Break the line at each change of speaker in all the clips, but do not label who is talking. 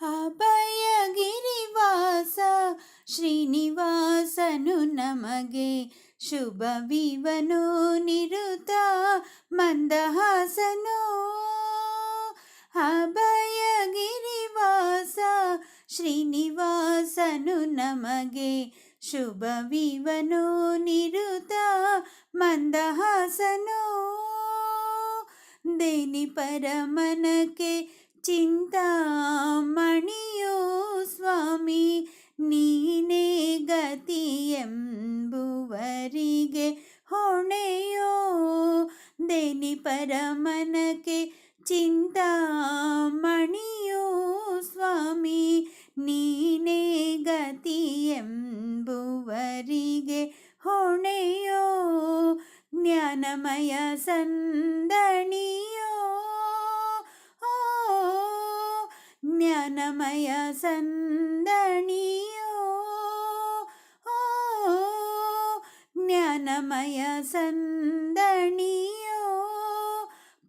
ಅಭಯಗಿರಿವಾಸ ಶ್ರೀನಿವಾಸನು ನಮಗೆ ಶುಭವಿವನು ನಿರುತ ಮಂದಹಾಸನು. ಅಭಯಗಿರಿವಾಸ ಶ್ರೀನಿವಾಸನು ನಮಗೆ ಶುಭವಿವನು ನಿರುತ ಮಂದಹಾಸನು. ದೇನಿ ಪರಮನಕ್ಕೆ ಚಿಂತಾಮಣಿಯೋ ಸ್ವಾಮಿ, ನೀನೇ ಗತಿ ಎಂಬುವರಿಗೆ ಹೊಣೆಯೋ? ದೇನಿ ಪರಮನಕ್ಕೆ ಚಿಂತಾಮಣಿಯೋ ಸ್ವಾಮಿ, ನೀನೇ ಗತಿ ಎಂಬುವರಿಗೆ ಹೊಣೆಯೋ? ಜ್ಞಾನಮಯ ಸಂದಣಿಯೋ मया सन्दणीयो ओ ज्ञानमय सन्दनीयो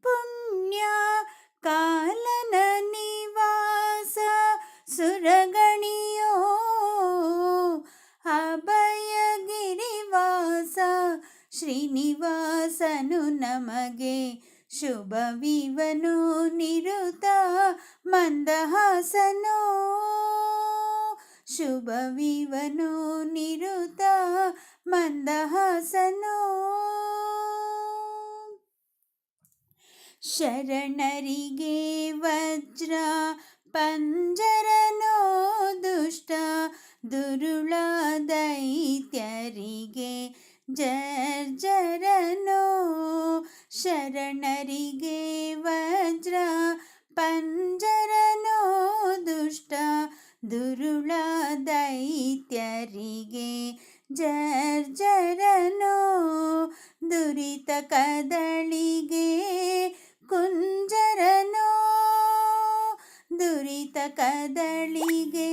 पुण्याकालननिवास सुरगणीयो। अभयगिरिवास श्रीनिवासनु नमगे। ಶುಭವಿವನು ನಿರುತ ಮಂದಹಾಸನೋ. ಶುಭವಿವನು ನಿರುತ ಮಂದಹಾಸನೋ. ಶರಣರಿಗೆ ವಜ್ರ ಪಂಜರನೋ. ದುಷ್ಟ ದುರುಳ ದೈತ್ಯರಿಗೆ ಜರ್ಜರನೋ ಶರಣರಿಗೆ ವಜ್ರ, ಪಂಜರನೋ ದುಷ್ಟ, ದುರುಳ ದೈತ್ಯರಿಗೆ ಜರ್ಜರನೋ ದುರಿತ ಕದಳಿಗೆ ಕುಂಜರನೋ ದುರಿತ ಕದಳಿಗೆ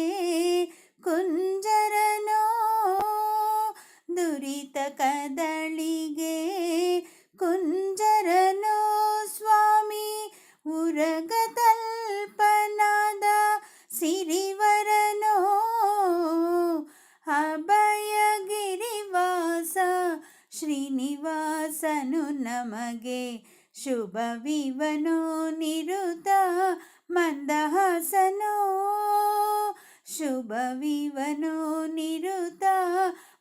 ಕುಂಜರನೋ ದುರಿತ ಕದಳಿಗೆ ಶ್ರೀನಿವಾಸನು ನಮಗೆ ಶುಭವಿವನು ನಿರುತ ಮಂದಹಾಸನೋ. ಶುಭವಿವನು ನಿರುತ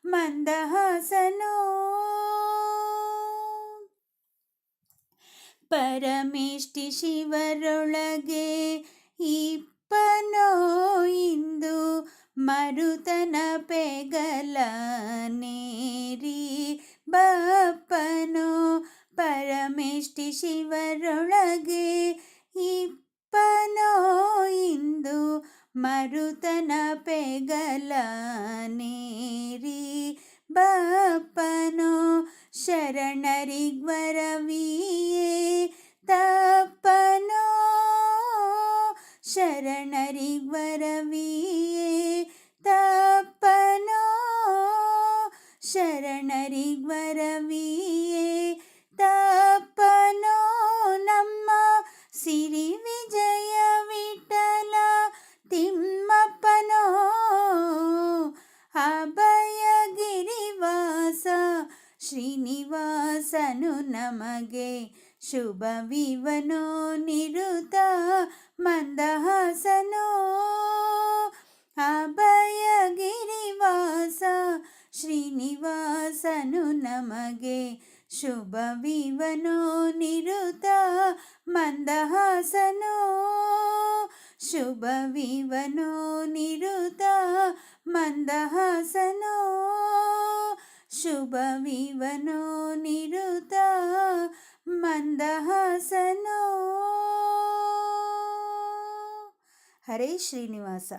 ಮಂದಹಾಸನೋ. ಪರಮೇಷ್ಠಿ ಶಿವರೊಳಗೆ ಇಪ್ಪನೋ ಇಂದು ಮರುತನ ಪೆಗಲನೆ. ಬಪ್ಪನೋ ಪರಮೇಷ್ಠಿ ಶಿವರೊಳಗೆ ಇಪ್ಪನೋ ಇಂದು ಮರುತನ ಪೆಗಲನೇರಿ. ಬಪ್ಪನೋ ಶರಣರಿಗ್ವರವಿಯೇ ತಪ್ಪನೋ ಶರಣರಿಗ್ವರವಿಯೇ ಶರಣರಿಗ್ವರವಿಯೇ ತಪ್ಪನೋ ನಮ್ಮ ಸಿರಿ ವಿಜಯ ವಿಠಲ ತಿಮ್ಮಪ್ಪನೋ ಅಭಯಗಿರಿವಾಸ ಶ್ರೀನಿವಾಸನು ನಮಗೆ ಶುಭವಿವನೋ ನಿರುತ ಮಂದಹಾಸನೋ ಅಭಯಗಿರಿವಾಸ ಶ್ರೀನಿವಾಸನು ನಮಗೆ ಶುಭವಿವನೋ ನಿರುತ ಮಂದಹಾಸನೋ. ಶುಭವಿವನೋ ನಿರುತ ಮಂದಹಾಸನೋ. ಶುಭವಿವನೋ ನಿರುತ ಮಂದಹಾಸನೋ. ಹರೇ ಶ್ರೀನಿವಾಸ.